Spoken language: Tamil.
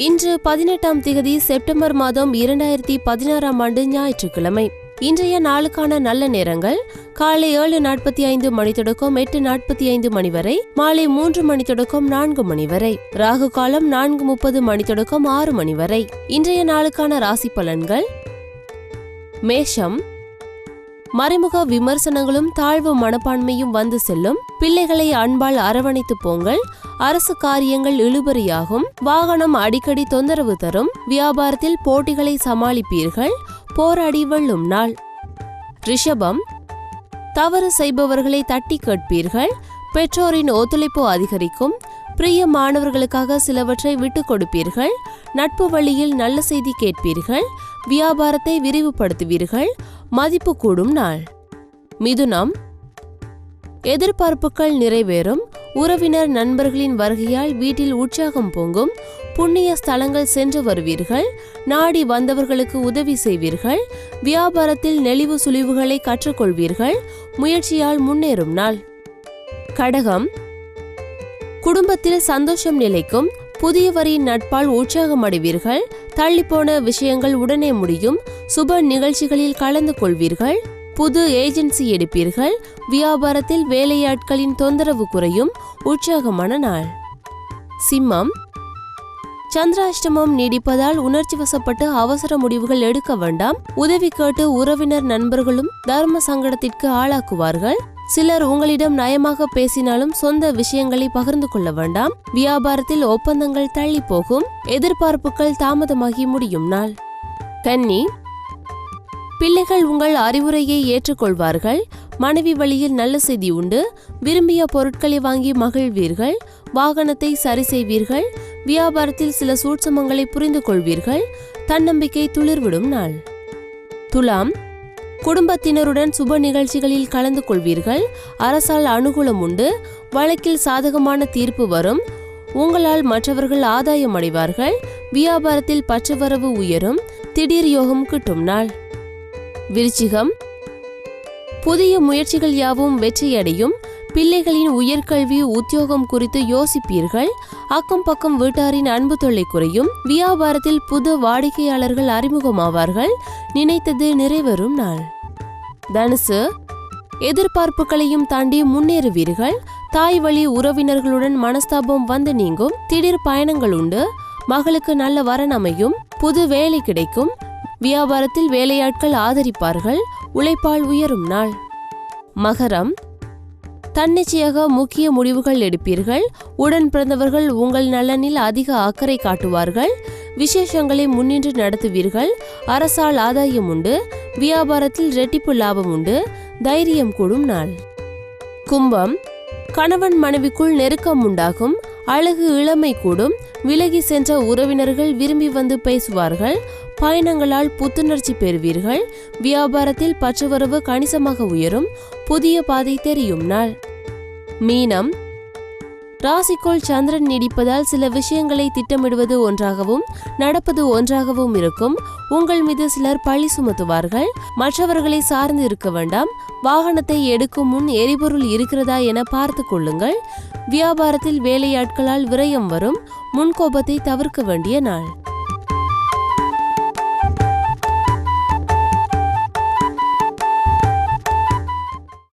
இன்று பதினெட்டாம் திகதி செப்டம்பர் மாதம் இரண்டாயிரத்தி பதினாறாம் ஆண்டு ஞாயிற்றுக்கிழமை. இன்றைய நாளுக்கான நல்ல நேரங்கள் காலை ஏழு நாற்பத்தி ஐந்து மணி தொடக்கம் எட்டு நாற்பத்தி ஐந்து மணி வரை மாலை மூன்று மணி தொடக்கம் நான்கு மணி வரை ராகு காலம் நான்கு முப்பது மணி தொடக்கம் ஆறு மணி வரை. இன்றைய நாளுக்கான ராசி பலன்கள் மேஷம் மறைமுக விமர்சனங்களும் தாழ்வு மனப்பான்மையும் வந்து செல்லும். பிள்ளைகளை அன்பால் அரவணைத்து போங்கள். அரசு காரியங்கள் இழுபறியாகும். வாகனம் அடிக்கடி தொந்தரவு தரும். வியாபாரத்தில் போட்டிகளை சமாளிப்பீர்கள். போராடி வெள்ளும் நாள். ரிஷபம். தவறு செய்பவர்களை தட்டி கேட்பீர்கள். பெற்றோரின் ஒத்துழைப்பு அதிகரிக்கும். பிரிய மாணவர்களுக்காக சிலவற்றை விட்டுக் கொடுப்பீர்கள். நட்பு வழியில் நல்ல செய்தி கேட்பீர்கள். வியாபாரத்தை விரிவுபடுத்துவீர்கள். மதிப்பு கூடும் நாள். மிதுனம். எதிர்பார்ப்புகள் நிறைவேறும். உறவினர் நண்பர்களின் வருகையால் வீட்டில் உற்சாகம் பொங்கும். புண்ணிய ஸ்தலங்கள் சென்று வருவீர்கள். நாடி வந்தவர்களுக்கு உதவி செய்வீர்கள். வியாபாரத்தில் நெளிவு சுழிவுகளை கற்றுக்கொள்வீர்கள். முயற்சியால் முன்னேறும் நாள். கடகம். குடும்பத்தில் சந்தோஷம் நிலைக்கும் புதியவரின் நட்பால் உற்சாகம் அடைவீர்கள் தள்ளிப்போன விஷயங்கள் உடனே முடியும். சுப நிகழ்ச்சிகளில் கலந்து கொள்வீர்கள். புது ஏஜென்சி எடுப்பீர்கள். வியாபாரத்தில் வேலையாட்களின் தொந்தரவு குறையும். உற்சாகமான நாள். சிம்மம். சந்திராஷ்டமம் நீடிப்பதால் உணர்ச்சி வசப்பட்டு அவசர முடிவுகள் எடுக்க வேண்டாம். உதவி கேட்டு உறவினர் நண்பர்களும் தர்ம சங்கடத்திற்கு ஆளாக்குவார்கள். சிலர் உங்களிடம் நயமாக பேசினாலும் சொந்த விஷயங்களை பகிர்ந்து கொள்ள வேண்டாம். வியாபாரத்தில் ஒப்பந்தங்கள் தள்ளி போகும் எதிர்பார்ப்புகள் தாமதமாகி முடியும் நாள். கன்னி. பிள்ளைகள் உங்கள் அறிவுரையை ஏற்றுக்கொள்வார்கள். மனைவி வழியில் நல்ல செய்தி உண்டு. விரும்பிய பொருட்களை வாங்கி மகிழ்வீர்கள். வாகனத்தை சரி செய்வீர்கள். வியாபாரத்தில் சில சூட்சமங்களை புரிந்து கொள்வீர்கள் தன்னம்பிக்கை துளிர்விடும் நாள். துலாம். குடும்பத்தினருடன் சுப நிகழ்ச்சிகளில் கலந்து கொள்வீர்கள். அரசால் அனுகூலம் உண்டு. வழக்கில் சாதகமான தீர்ப்பு வரும். உங்களால் மற்றவர்கள் ஆதாயம் அடைவார்கள். வியாபாரத்தில் பற்றுவரவு உயரும். திடீர் யோகம் கிட்டும் நாள். விருச்சிகம். புதிய முயற்சிகள் யாவும் வெற்றியடையும். பிள்ளைகளின் உயர்கல்வி உத்தியோகம் குறித்து யோசிப்பீர்கள். அக்கம் பக்கம் வீட்டாரின் அன்பு தொல்லை குறையும். வியாபாரத்தில் புது வாடிக்கையாளர்கள் அறிமுகமாவார்கள். நினைத்தது நிறைவரும் நாள். தனுசு எதிர்பார்ப்புகளையும் தாண்டி முன்னேறுவீர்கள். தாய் வழி உறவினர்களுடன் மனஸ்தாபம் வந்து நீங்கும். திடீர் பயணங்கள் உண்டு. மகளுக்கு நல்ல வரன் அமையும். புது வேலை கிடைக்கும். வியாபாரத்தில் வேலையாட்கள் ஆதரிப்பார்கள். உழைப்பால் உயரும் நாள். மகரம் தன்னிச்சையாக முக்கிய முடிவுகள் எடுப்பீர்கள். உடன் பிறந்தவர்கள் உங்கள் நலனில் அதிக அக்கறை காட்டுவார்கள். விசேஷங்களை முன்னின்று நடத்துவீர்கள். அரசால் ஆதாயம் உண்டு. வியாபாரத்தில் ரெட்டிப்பு லாபம் உண்டு. தைரியம் கூடும் நாள். கும்பம். கணவன் மனைவிக்குள் நெருக்கம் உண்டாகும். அழகு இளமை கூடும் விலகி சென்ற உறவினர்கள் விரும்பி வந்து பேசுவார்கள் பயணங்களால் புத்துணர்ச்சி பெறுவீர்கள் வியாபாரத்தில் பற்றுவரவு கணிசமாக உயரும் புதிய பாதை தெரியும் நாள். மீனம். ராசிக்குள் சந்திரன் நீடிப்பதால் சில விஷயங்களை திட்டமிடுவது ஒன்றாகவும் நடப்பது ஒன்றாகவும் இருக்கும். உங்கள் மீது சிலர் பழி சுமத்துவார்கள் மற்றவர்களை சார்ந்து இருக்க வேண்டாம் வாகனத்தை எடுக்கும் முன் எரிபொருள் இருக்கிறதா என பார்த்து கொள்ளுங்கள். வியாபாரத்தில் வேலையாட்களால் விரயம் வரும் முன்கோபத்தை தவிர்க்க வேண்டிய நாள்.